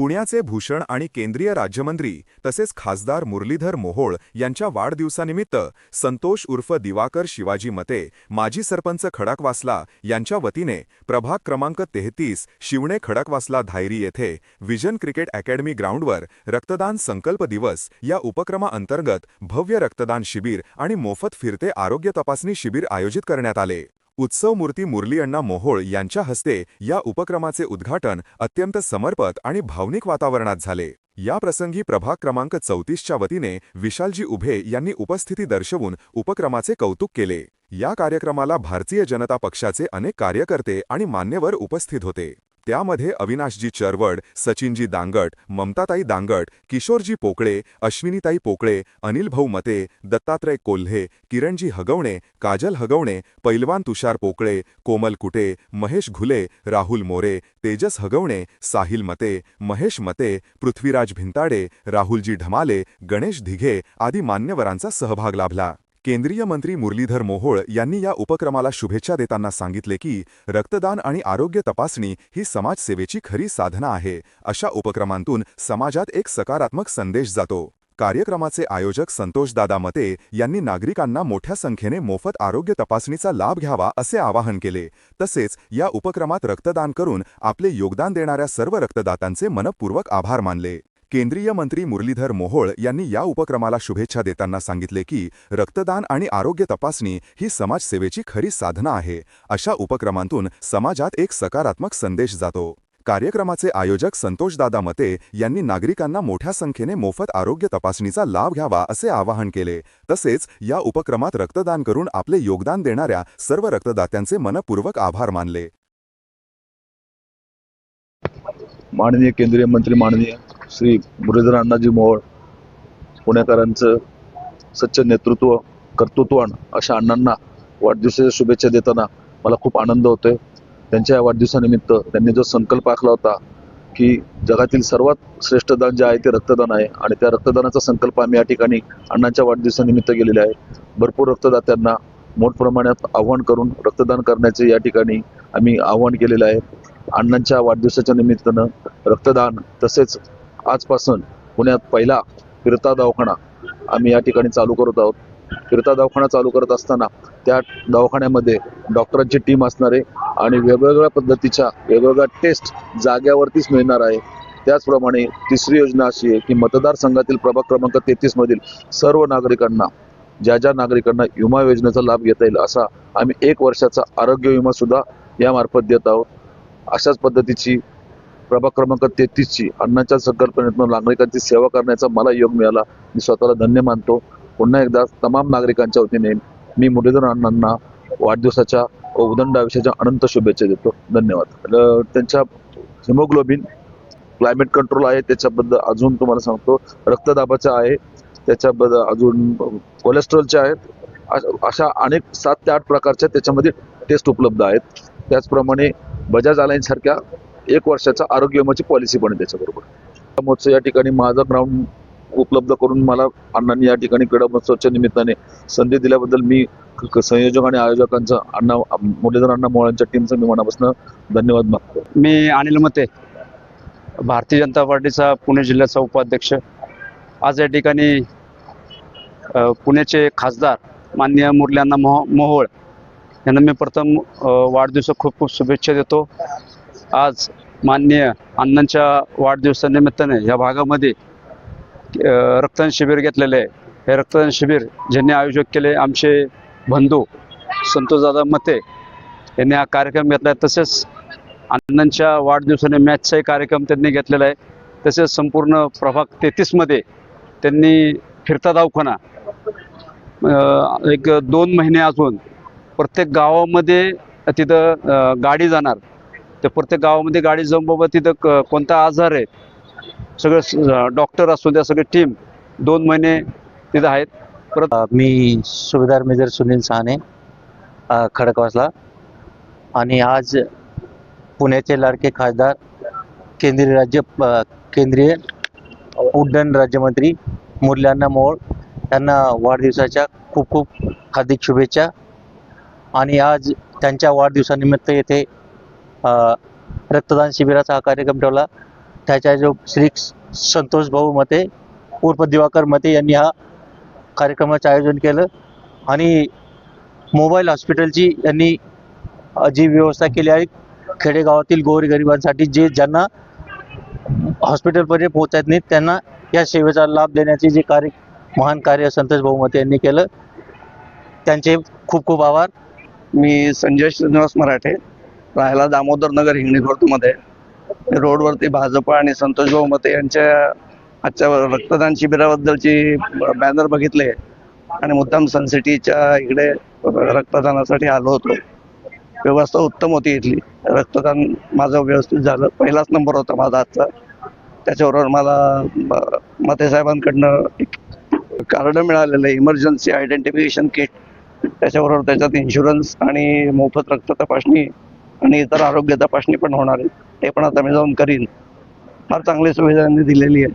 पुण्याचे भूषण आणि केंद्रीय राज्यमंत्री तसेच खासदार मुरलीधर मोहोळ यांच्या वाढदिवसानिमित्त संतोष उर्फ दिवाकर शिवाजी मते माजी सरपंच खडकवासला यांच्या वतीने प्रभाग क्रमांक तेहतीस शिवणे खडकवासला धायरी येथे विजन क्रिकेट अकॅडमी ग्राउंडवर रक्तदान संकल्प दिवस या उपक्रमाअंतर्गत भव्य रक्तदान शिबिर आणि मोफत फिरते आरोग्य तपासणी शिबिर आयोजित करण्यात आले. उत्सव मूर्ती मुरली अण्णा मोहोळ यांच्या हस्ते या उपक्रमाचे उद्घाटन अत्यंत समर्पत आणि भावनिक वातावरणात झाले. या प्रसंगी प्रभाग क्रमांक चौतीसच्या वतीने विशालजी उभे यांनी उपस्थिती दर्शवून उपक्रमाचे कौतुक केले. या कार्यक्रमाला भारतीय जनता पक्षाचे अनेक कार्यकर्ते आणि मान्यवर उपस्थित होते. त्यामध्ये अविनाशजी चरवड सचिनजी दांगट ममताताई दांगट किशोरजी पोकळे अश्विनीताई पोकळे अनिल भाऊ मते दत्तात्रय कोल्हे किरणजी हगवणे काजल हगवणे पैलवान तुषार पोकळे कोमल कुटे महेश घुले राहुल मोरे तेजस हगवणे साहिल मते महेश मते पृथ्वीराज भिंताडे राहुलजी ढमाले गणेश धिघे आदी मान्यवरांचा सहभाग लाभला. केंद्रीय मंत्री मुरलीधर मोहोळ यांनी या उपक्रमाला शुभेच्छा देताना सांगितले की रक्तदान आणि आरोग्य तपासणी ही समाजसेवेची खरी साधना आहे. अशा उपक्रमांतून समाजात एक सकारात्मक संदेश जातो. कार्यक्रमाचे आयोजक संतोषदादा मते यांनी नागरिकांना मोठ्या संख्येने मोफत आरोग्य तपासणीचा लाभ घ्यावा असे आवाहन केले. तसेच या उपक्रमात रक्तदान करून आपले योगदान देणाऱ्या सर्व रक्तदात्यांचे मनपूर्वक आभार मानले. केंद्रीय मंत्री मुरलीधर मोहोळ यांनी या उपक्रमाला शुभेच्छा देताना सांगितले की रक्तदान आणि आरोग्य तपासणी ही समाजसेवेची खरी साधना आहे. अशा उपक्रमांतून समाजात एक सकारात्मक संदेश जातो. कार्यक्रमाचे आयोजक संतोषदादा मते यांनी नागरिकांना मोठ्या संख्येने मोफत आरोग्य तपासणीचा लाभ घ्यावा असे आवाहन केले. तसेच या उपक्रमात रक्तदान करून आपले योगदान देणाऱ्या सर्व रक्तदात्यांचे मनपूर्वक आभार मानले. माननीय केंद्रीय मंत्री माननीय श्री मुरलीधर अण्णाजी मोहोळ पुणेकरांचं सच्च नेतृत्व कर्तृत्वान अशा अण्णांना वाढदिवसाच्या शुभेच्छा देताना मला खूप आनंद होतोय. त्यांच्या या वाढदिवसानिमित्त त्यांनी जो संकल्प आखला होता की जगातील सर्वात श्रेष्ठ दान जे आहे ते रक्तदान आहे आणि त्या रक्तदानाचा संकल्प आम्ही या ठिकाणी अण्णांच्या वाढदिवसानिमित्त गेलेला आहे. भरपूर रक्तदात्यांना मोठ प्रमाणात आव्हान करून रक्तदान करण्याचे या ठिकाणी आम्ही आव्हान केलेलं आहे. अण्णांच्या वाढदिवसाच्या निमित्तानं रक्तदान तसेच आजपासून पुण्यात पहिला फिरता दवाखाना आम्ही या ठिकाणी चालू करत आहोत. फिरता दवाखाना चालू करत असताना त्या दवाखान्यामध्ये डॉक्टरांची टीम असणार आहे आणि वेगवेगळ्या पद्धतीच्या वेगवेगळ्या टेस्ट जाग्यावरतीच मिळणार आहे. त्याचप्रमाणे तिसरी योजना अशी आहे की मतदारसंघातील प्रभाग क्रमांक तेहतीस मधील सर्व नागरिकांना ज्या ज्या नागरिकांना विमा योजनेचा लाभ घेता येईल असा आम्ही एक वर्षाचा आरोग्य विमा सुद्धा यामार्फत देत आहोत. अशाच पद्धतीची प्रभाग क्रमांक तेहतीसची अण्णांच्या संकल्पनेतून नागरिकांची सेवा करण्याचा मला योग मिळाला. मी स्वतःला धन्य मानतो. पुन्हा एकदा तमाम नागरिकांच्या वतीने मी मुरलीधर अण्णांना वाढदिवसाच्या व उदंड आयुष्याच्या अनंत शुभेच्छा देतो. धन्यवाद. त्यांच्या हिमोग्लोबिन क्लायमेट कंट्रोल आहे त्याच्याबद्दल अजून तुम्हाला सांगतो. रक्तदाबाचा आहे त्याच्याबद्दल अजून कोलेस्ट्रॉलचे आहेत. अश- अशा अनेक सात ते आठ प्रकारच्या त्याच्यामध्ये टेस्ट उपलब्ध आहेत. त्याचप्रमाणे बजाज अलायन्स सारख्या एक वर्षाचा आरोग्य विमाची पॉलिसी पण आहे त्याच्याबरोबर. महोत्सव या ठिकाणी माझा ग्राउंड उपलब्ध करून मला अण्णांनी या ठिकाणी क्रीडा महोत्सवाच्या निमित्ताने संधी दिल्याबद्दल मी संयोजक आणि आयोजकांचं अण्णा मुरलीधर अण्णा मोहळांच्या टीमचं मी मनापासून धन्यवाद मागतो मी अनिल मते भारतीय जनता पार्टीचा पुणे जिल्ह्याचा उपाध्यक्ष. आज या ठिकाणी पुण्याचे खासदार माननीय मुरल्यांना मोह मोहोळ यांना मी प्रथम वाढदिवस खूप खूप शुभेच्छा देतो. आज माननीय अण्णांच्या वाढदिवसानिमित्ताने या भागामध्ये रक्तदान शिबिर घेतलेले आहे. हे रक्तदान शिबिर ज्यांनी आयोजक केले आमचे बंधू संतोषदादा मते यांनी हा कार्यक्रम घेतला आहे तसेच अण्णांच्या वाढदिवसाने मॅचचाही कार्यक्रम त्यांनी घेतलेला आहे. तसेच संपूर्ण प्रभाग तेहतीसमध्ये त्यांनी फिरता दवाखाना एक दोन महिने अजून प्रत्येक गावामध्ये तिथं गाडी जाणार. तर प्रत्येक गावामध्ये गाडी जाऊन बाबा तिथं क- कोणता आजार आहे सगळं डॉक्टर असू द्या सगळे टीम दोन महिने तिथं आहेत. परत मी सुभेदार मेजर सुनील सहाने खडकवासला. आणि आज पुण्याचे लाडके खासदार केंद्रीय राज्य केंद्रीय उड्डाण राज्यमंत्री मुरल्यांना मोळ यांना वाढदिवसाच्या खूप खूप हार्दिक शुभेच्छा. आणि आज त्यांच्या वाढदिवसानिमित्त येथे रक्तदान शिबिराचा हा कार्यक्रम ठेवला. त्याच्या जो श्री संतोष भाऊ मते उर्फ दिवाकर मते यांनी हा कार्यक्रमाचं आयोजन केलं. आणि मोबाईल हॉस्पिटलची यांनी जी व्यवस्था केली आहे खेडेगावातील गोरगरिबांसाठी जे ज्यांना हॉस्पिटलपर्यंत पोहोचत नाहीत त्यांना या सेवेचा लाभ देण्याचे जे कार्य महान कार्य संतोष भाऊ मते यांनी केलं. त्यांचे खूप खूप आभार. मी संजय श्रीनिवास मराठे. राहायला दामोदर नगर हिंगणी खुर्दमध्ये रोडवरती भाजप आणि संतोष भाऊ मते यांच्या आजच्या रक्तदान शिबिराबद्दलची बॅनर बघितले. आणि मुद्दाम सनसिटीच्या इकडे रक्तदानासाठी आलो होतो. व्यवस्था उत्तम होती इथली. रक्तदान माझं व्यवस्थित झालं. पहिलाच नंबर होता माझा आजचा. त्याच्याबरोबर मला ब- मते साहेबांकडनं एक कार्ड मिळालेलं आहे. इमर्जन्सी आयडेंटिफिकेशन किट त्याच्याबरोबर त्याच्यात इन्शुरन्स आणि मोफत रक्त तपासणी आणि इतर आरोग्य तपासणी पण होणार आहे. ते पण आता मी जाऊन करीन. फार चांगली सुविधा त्यांनी दिलेली आहे.